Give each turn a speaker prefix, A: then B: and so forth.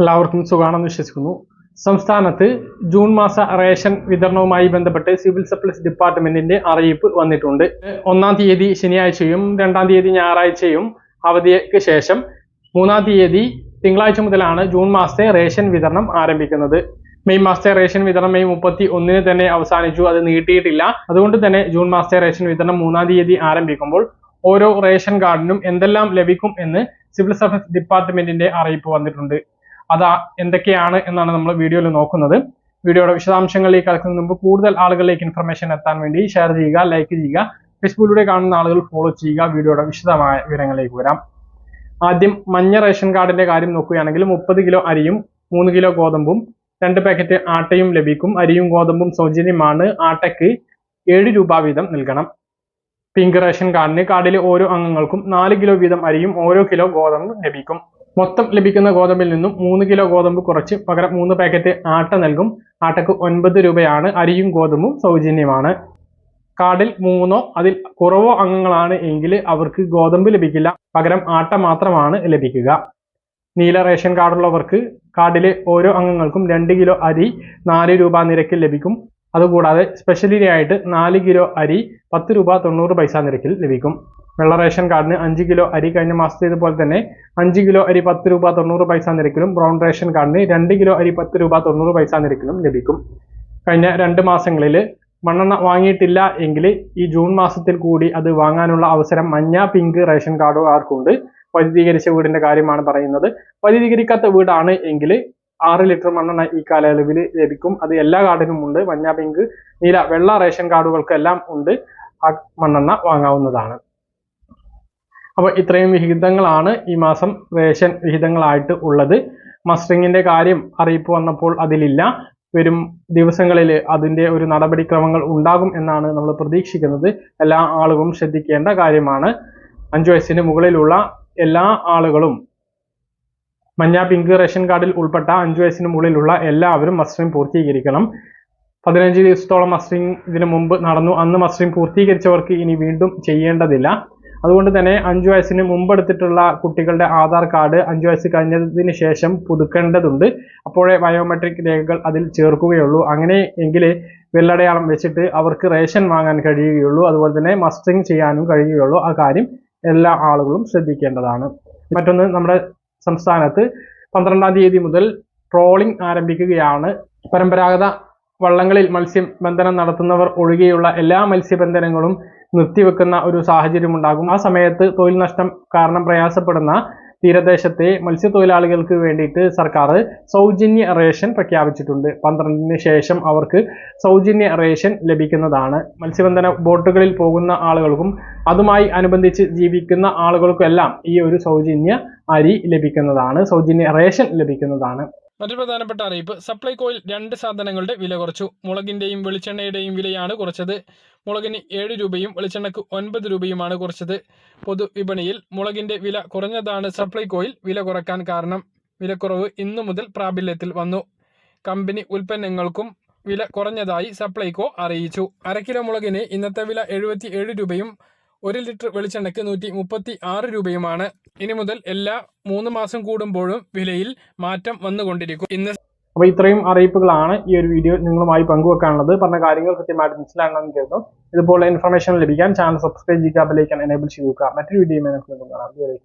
A: എല്ലാവർക്കും സുഖാണെന്ന് വിശ്വസിക്കുന്നു. സംസ്ഥാനത്ത് ജൂൺ മാസ റേഷൻ വിതരണവുമായി ബന്ധപ്പെട്ട് സിവിൽ സപ്ലൈസ് ഡിപ്പാർട്ട്മെന്റിന്റെ അറിയിപ്പ് വന്നിട്ടുണ്ട്. ഒന്നാം തീയതി ശനിയാഴ്ചയും രണ്ടാം തീയതി ഞായറാഴ്ചയും അവധിക്ക് ശേഷം മൂന്നാം തീയതി തിങ്കളാഴ്ച മുതലാണ് ജൂൺ മാസത്തെ റേഷൻ വിതരണം ആരംഭിക്കുന്നത്. മെയ് മാസത്തെ റേഷൻ വിതരണം മെയ് മുപ്പത്തി ഒന്നിന് തന്നെ അവസാനിച്ചു. അത് നീട്ടിയിട്ടില്ല. അതുകൊണ്ട് തന്നെ ജൂൺ മാസത്തെ റേഷൻ വിതരണം മൂന്നാം തീയതി ആരംഭിക്കുമ്പോൾ ഓരോ റേഷൻ കാർഡിനും എന്തെല്ലാം ലഭിക്കും എന്ന് സിവിൽ സർവീസ് ഡിപ്പാർട്ട്മെന്റിന്റെ അറിയിപ്പ് വന്നിട്ടുണ്ട്. അത് എന്തൊക്കെയാണ് എന്നാണ് നമ്മൾ വീഡിയോയിൽ നോക്കുന്നത്. വീഡിയോയുടെ വിശദാംശങ്ങളിലേക്ക് കടക്കുന്നതിന് മുമ്പ് കൂടുതൽ ആളുകളിലേക്ക് ഇൻഫർമേഷൻ എത്താൻ വേണ്ടി ഷെയർ ചെയ്യുക ലൈക്ക് ചെയ്യുക. ഫേസ്ബുക്കിലൂടെ കാണുന്ന ആളുകൾ ഫോളോ ചെയ്യുക. വീഡിയോയുടെ വിശദമായ വിവരങ്ങളിലേക്ക് വരാം. ആദ്യം മഞ്ഞ റേഷൻ കാർഡിന്റെ കാര്യം നോക്കുകയാണെങ്കിൽ മുപ്പത് കിലോ അരിയും മൂന്ന് കിലോ ഗോതമ്പും രണ്ട് പാക്കറ്റ് ആട്ടയും ലഭിക്കും. അരിയും ഗോതമ്പും സൗജന്യമാണ്. ആട്ടയ്ക്ക് ഏഴ് രൂപ വീതം നൽകണം. പിങ്ക് റേഷൻ കാർഡിന് കാർഡിലെ ഓരോ അംഗങ്ങൾക്കും നാല് കിലോ വീതം അരിയും ഓരോ കിലോ ഗോതമ്പും ലഭിക്കും. മൊത്തം ലഭിക്കുന്ന ഗോതമ്പിൽ നിന്നും മൂന്ന് കിലോ ഗോതമ്പ് കുറച്ച് പകരം മൂന്ന് പാക്കറ്റ് ആട്ട നൽകും. ആട്ടക്ക് ഒൻപത് രൂപയാണ്. അരിയും ഗോതമ്പും സൗജന്യമാണ്. കാർഡിൽ മൂന്നോ അതിൽ കുറവോ അംഗങ്ങളാണ് എങ്കിൽ അവർക്ക് ഗോതമ്പ് ലഭിക്കില്ല. പകരം ആട്ട മാത്രമാണ് ലഭിക്കുക. നീല റേഷൻ കാർഡുള്ളവർക്ക് കാർഡിലെ ഓരോ അംഗങ്ങൾക്കും രണ്ട് കിലോ അരി നാല് രൂപ നിരക്കിൽ ലഭിക്കും. അതുകൂടാതെ സ്പെഷ്യലിനായിട്ട് നാല് കിലോ അരി പത്ത് രൂപ തൊണ്ണൂറ് പൈസ നിരക്കിൽ ലഭിക്കും. വെള്ള റേഷൻ കാർഡിന് അഞ്ച് കിലോ അരി കഴിഞ്ഞ മാസത്തേതുപോലെ തന്നെ അഞ്ച് കിലോ അരി പത്ത് രൂപ തൊണ്ണൂറ് പൈസ നിരക്കിലും ബ്രൗൺ റേഷൻ കാർഡിന് രണ്ട് കിലോ അരി പത്ത് രൂപ തൊണ്ണൂറ് പൈസ നിരക്കിലും ലഭിക്കും. കഴിഞ്ഞ രണ്ട് മാസങ്ങളിൽ മണ്ണെണ്ണ വാങ്ങിയിട്ടില്ല എങ്കിൽ ഈ ജൂൺ മാസത്തിൽ കൂടി അത് വാങ്ങാനുള്ള അവസരം മഞ്ഞ പിങ്ക് റേഷൻ കാർഡോ ആർക്കുണ്ട്? വൈദ്യുതീകരിച്ച വീടിന്റെ കാര്യമാണ് പറയുന്നത്. വൈദ്യുതീകരിക്കാത്ത വീടാണ് എങ്കിൽ ആറ് ലിറ്റർ മണ്ണെണ്ണ ഈ കാലയളവിൽ ലഭിക്കും. അത് എല്ലാ കാർഡിനും ഉണ്ട്. മഞ്ഞ പിങ്ക് നീല വെള്ള റേഷൻ കാർഡുകൾക്കെല്ലാം ഉണ്ട്. ആ മണ്ണെണ്ണ വാങ്ങാവുന്നതാണ്. അപ്പോൾ ഇത്രയും വിഹിതങ്ങളാണ് ഈ മാസം റേഷൻ വിഹിതങ്ങളായിട്ട് ഉള്ളത്. മസ്റ്ററിങ്ങിന്റെ കാര്യം അറിയിപ്പ് വന്നപ്പോൾ അതിലില്ല. വരും ദിവസങ്ങളിൽ അതിന്റെ ഒരു നടപടിക്രമങ്ങൾ ഉണ്ടാകും എന്നാണ് നമ്മൾ പ്രതീക്ഷിക്കുന്നത്. എല്ലാ ആളുകളും ശ്രദ്ധിക്കേണ്ട കാര്യമാണ്. അഞ്ചു വയസ്സിന് മുകളിലുള്ള എല്ലാ ആളുകളും മഞ്ഞ പിങ്ക് റേഷൻ കാർഡിൽ ഉൾപ്പെട്ട അഞ്ചു വയസ്സിന് മുകളിലുള്ള എല്ലാവരും മസ്റ്ററിംഗ് പൂർത്തീകരിക്കണം. പതിനഞ്ച് ദിവസത്തോളം മസ്റ്ററിംഗ് ഇതിനു മുമ്പ് നടന്നു. അന്ന് മസ്റ്ററിംഗ് പൂർത്തീകരിച്ചവർക്ക് ഇനി വീണ്ടും ചെയ്യേണ്ടതില്ല. അതുകൊണ്ട് തന്നെ അഞ്ചു വയസ്സിന് മുമ്പ് എടുത്തിട്ടുള്ള കുട്ടികളുടെ ആധാർ കാർഡ് അഞ്ചു വയസ്സ് കഴിഞ്ഞതിന് ശേഷം പുതുക്കേണ്ടതുണ്ട്. അപ്പോഴേ ബയോമെട്രിക് രേഖകൾ അതിൽ ചേർക്കുകയുള്ളൂ. അങ്ങനെ എങ്കിൽ വെള്ളടയാളം വെച്ചിട്ട് അവർക്ക് റേഷൻ വാങ്ങാൻ കഴിയുകയുള്ളൂ. അതുപോലെ തന്നെ മസ്റ്ററിങ് ചെയ്യാനും കഴിയുകയുള്ളൂ. ആ കാര്യം എല്ലാ ആളുകളും ശ്രദ്ധിക്കേണ്ടതാണ്. മറ്റൊന്ന് നമ്മുടെ സംസ്ഥാനത്ത് പന്ത്രണ്ടാം തീയതി മുതൽ ട്രോളിംഗ് ആരംഭിക്കുകയാണ്. പരമ്പരാഗത വള്ളങ്ങളിൽ മത്സ്യബന്ധനം നടത്തുന്നവർ ഒഴികെയുള്ള എല്ലാ മത്സ്യബന്ധനങ്ങളും നിർത്തിവെക്കുന്ന ഒരു സാഹചര്യം ഉണ്ടാകും ആ സമയത്ത് തൊഴിൽ നഷ്ടം കാരണം പ്രയാസപ്പെടുന്ന തീരദേശത്തെ മത്സ്യത്തൊഴിലാളികൾക്ക് വേണ്ടിയിട്ട് സർക്കാർ സൗജന്യ റേഷൻ പ്രഖ്യാപിച്ചിട്ടുണ്ട്. പന്ത്രണ്ടിന് ശേഷം അവർക്ക് സൗജന്യ റേഷൻ ലഭിക്കുന്നതാണ്. മത്സ്യബന്ധന ബോട്ടുകളിൽ പോകുന്ന ആളുകൾക്കും അതുമായി അനുബന്ധിച്ച് ജീവിക്കുന്ന ആളുകൾക്കെല്ലാം ഈ ഒരു സൗജന്യ അരി ലഭിക്കുന്നതാണ്. സൗജന്യ റേഷൻ ലഭിക്കുന്നതാണ്.
B: മറ്റൊരു പ്രധാനപ്പെട്ട അറിയിപ്പ്. സപ്ലൈകോയിൽ രണ്ട് സാധനങ്ങളുടെ വില കുറച്ചു. മുളകിന്റെയും വെളിച്ചെണ്ണയുടെയും വിലയാണ് കുറച്ചത്. മുളകിന് ഏഴ് രൂപയും വെളിച്ചെണ്ണയ്ക്ക് ഒൻപത് രൂപയുമാണ് കുറച്ചത്. പൊതുവിപണിയിൽ മുളകിന്റെ വില കുറഞ്ഞതാണ് സപ്ലൈകോയിൽ വില കുറയ്ക്കാൻ കാരണം. വിലക്കുറവ് ഇന്നു മുതൽ പ്രാബല്യത്തിൽ വന്നു. കമ്പനി ഉൽപ്പന്നങ്ങൾക്കും വില കുറഞ്ഞതായി സപ്ലൈകോ അറിയിച്ചു. അരക്കിലോ കിലോ മുളകിന് ഇന്നത്തെ വില എഴുപത്തി ഏഴ് രൂപയും ഒരു ലിറ്റർ വെളിച്ചെണ്ണയ്ക്ക് നൂറ്റി മുപ്പത്തി ആറ് രൂപയുമാണ്. ഇനി മുതൽ എല്ലാ മൂന്ന് മാസം കൂടുമ്പോഴും വിലയിൽ മാറ്റം വന്നുകൊണ്ടിരിക്കും. ഇന്ന്
A: അപ്പോൾ ഇത്രയും അറിയിപ്പുകളാണ് ഈ ഒരു വീഡിയോ നിങ്ങളുമായി പങ്കുവെക്കാനുള്ളത്. പറഞ്ഞ കാര്യങ്ങൾ കൃത്യമായിട്ട് മനസ്സിലാകണമെന്ന് കരുതുന്നു. ഇതുപോലെ ഇൻഫർമേഷൻ ലഭിക്കാൻ ചാനൽ സബ്സ്ക്രൈബ് ചെയ്യുക ബെലൈക്കൻ എനേബിൾ ചെയ്യുക. മറ്റൊരു വീഡിയോ നമുക്ക് കാണാം.